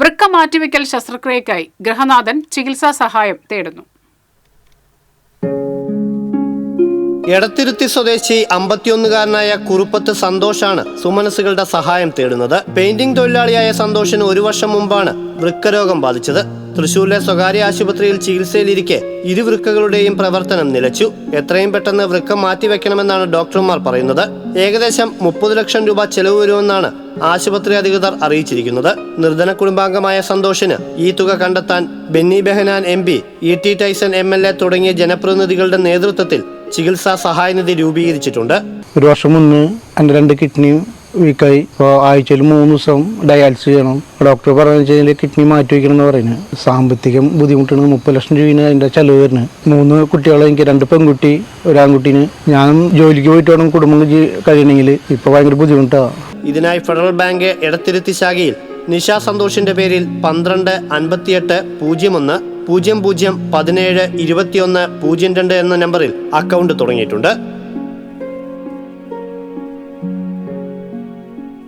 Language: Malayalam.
വൃക്ക മാറ്റിവെക്കൽ ശസ്ത്രക്രിയയ്ക്കായി ഗൃഹനാഥൻ ചികിത്സാ സഹായം തേടുന്നു. എടത്തിരുത്തി സ്വദേശി അമ്പത്തിയൊന്നുകാരനായ കുറുപ്പത്ത് സന്തോഷാണ് സുമനസുകളുടെ സഹായം തേടുന്നത്. പെയിന്റിംഗ് തൊഴിലാളിയായ സന്തോഷിന് ഒരു വർഷം മുമ്പാണ് വൃക്കരോഗം ബാധിച്ചത്. തൃശൂരിലെ സ്വകാര്യ ആശുപത്രിയിൽ ചികിത്സയിലിരിക്കെ ഇരു വൃക്കകളുടെയും പ്രവർത്തനം നിലച്ചു. എത്രയും പെട്ടെന്ന് വൃക്ക മാറ്റിവെക്കണമെന്നാണ് ഡോക്ടർമാർ പറയുന്നത്. ഏകദേശം മുപ്പത് ലക്ഷം രൂപ ചെലവ് വരുമെന്നാണ് ആശുപത്രി അധികൃതർ അറിയിച്ചിരിക്കുന്നത്. നിർധന കുടുംബാംഗമായ സന്തോഷിന് ഈ തുക കണ്ടെത്താൻ Benny Behanan M P E T Taison M L A തുടങ്ങിയ ജനപ്രതിനിധികളുടെ നേതൃത്വത്തിൽ ചികിത്സാ സഹായനിധി രൂപീകരിച്ചിട്ടുണ്ട്. ഒരു വർഷം മുന്നേ എന്റെ രണ്ട് കിഡ്നി വീക്കായി ഇപ്പോൾ ആഴ്ചയിൽ മൂന്ന് ദിവസം ഡയാലിസിസ് ചെയ്യണം. ഡോക്ടർ പറഞ്ഞു വെച്ചാൽ കിഡ്നി മാറ്റി വയ്ക്കണം എന്ന് പറയുന്നത് സാമ്പത്തികം ബുദ്ധിമുട്ടാണ്. മുപ്പത് ലക്ഷം രൂപയാണ് അതിന്റെ ചിലവ് വരുന്നത്. മൂന്ന് കുട്ടികളെ എനിക്ക് രണ്ട് പെൺകുട്ടി ഒരു ആൺകുട്ടീന്. ഞാൻ ജോലിക്ക് പോയിട്ട് വേണം കുടുംബം കഴിയണമെങ്കിൽ ഇപ്പോൾ ഭയങ്കര ബുദ്ധിമുട്ടാണ് ഇതിനായി ഫെഡറൽ ബാങ്ക് ഇടത്തിരുത്തി ശാഖയിൽ നിഷ സന്തോഷിന്റെ പേരിൽ പന്ത്രണ്ട് അൻപത്തിയെട്ട് പൂജ്യം ഒന്ന് പൂജ്യം പൂജ്യം പതിനേഴ് ഇരുപത്തിയൊന്ന് പൂജ്യം രണ്ട് എന്ന നമ്പറിൽ അക്കൗണ്ട് തുടങ്ങിയിട്ടുണ്ട്.